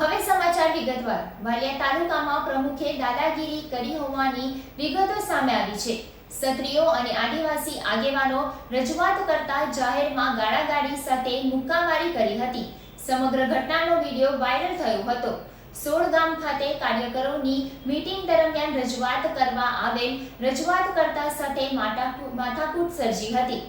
હવે સમાચાર વિગતવાર. વાલિયા તાલુકામાં પ્રમુખે દાદાગીરી કરી હોવાની વિગતો સામે આવી છે. ક્ષત્રિયો અને આદિવાસી આગેવાનો રજૂઆત કરતા જાહેરમાં ગાળાગાડી સાથે મુક્કામારી કરી હતી. સમગ્ર ઘટનાનો વીડિયો વાયરલ થયો હતો. સોળ ગામ ખાતે કાર્યકરોની મીટિંગ દરમિયાન રજૂઆત કરવા આવેલ રજૂઆત કરતા સાથે માથાકૂટ સર્જી હતી.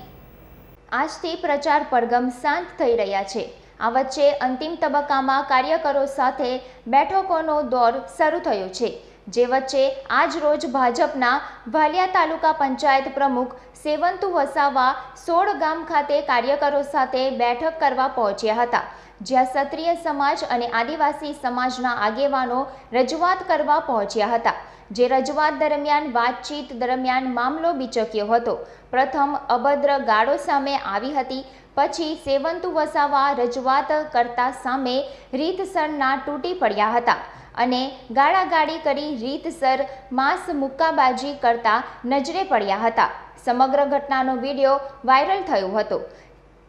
આજથી પ્રચાર પડગમ શાંત થઈ રહ્યા છે. આ વચ્ચે અંતિમ તબક્કામાં કાર્યકરો સાથે બેઠકોનો દોર શરૂ થયો છે. જે વચ્ચે આજ રોજ ભાજપના ભાલિયા તાલુકા પંચાયત પ્રમુખ સેવંતુ વસાવા સોળ ગામ ખાતે કાર્યકરો સાથે બેઠક કરવા પહોંચ્યા હતા, જ્યાં ક્ષત્રિય સમાજ અને આદિવાસી સમાજના આગેવાનો રજૂઆત કરવા પહોંચ્યા હતા, જે રજૂઆત દરમિયાન વાતચીત દરમિયાન મામલો બિચક્યો હતો. પ્રથમ અભદ્ર ગાળો સામે આવી હતી, પછી સેવંતુ વસાવા રજૂઆત કરતા સામે રીતસરના તૂટી પડ્યા હતા. અને ગાળાગાળી કરી રીતસર માંસ મુક્કાબાજી કરતા નજરે પડ્યા હતા. સમગ્ર ઘટનાનો વીડિયો વાયરલ થયો હતો.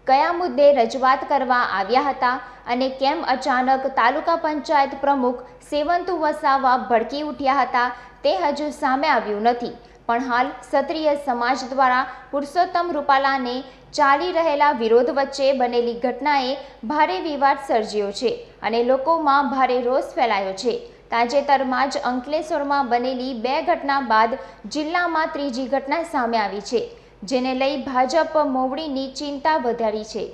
કયા મુદ્દે રજૂઆત કરવા આવ્યા હતા અને કેમ અચાનક તાલુકા પંચાયત પ્રમુખ સેવંતુ વસાવા ભડકી ઉઠ્યા હતા તે હજુ સામે આવ્યું નથી. પણ હાલ ક્ષત્રિય સમાજ દ્વારા પુરુષોત્તમ રૂપાલાને ચાલી રહેલા વિરોધ વચ્ચે બનેલી ઘટનાએ ભારે વિવાદ સર્જ્યો છે અને લોકોમાં ભારે રોષ ફેલાયો છે. તાજેતરમાં જ અંકલેશ્વરમાં બનેલી બે ઘટના બાદ જિલ્લામાં ત્રીજી ઘટના સામે આવી છે, જેને લઈ ભાજપ મોવડીની ચિંતા વધારી છે.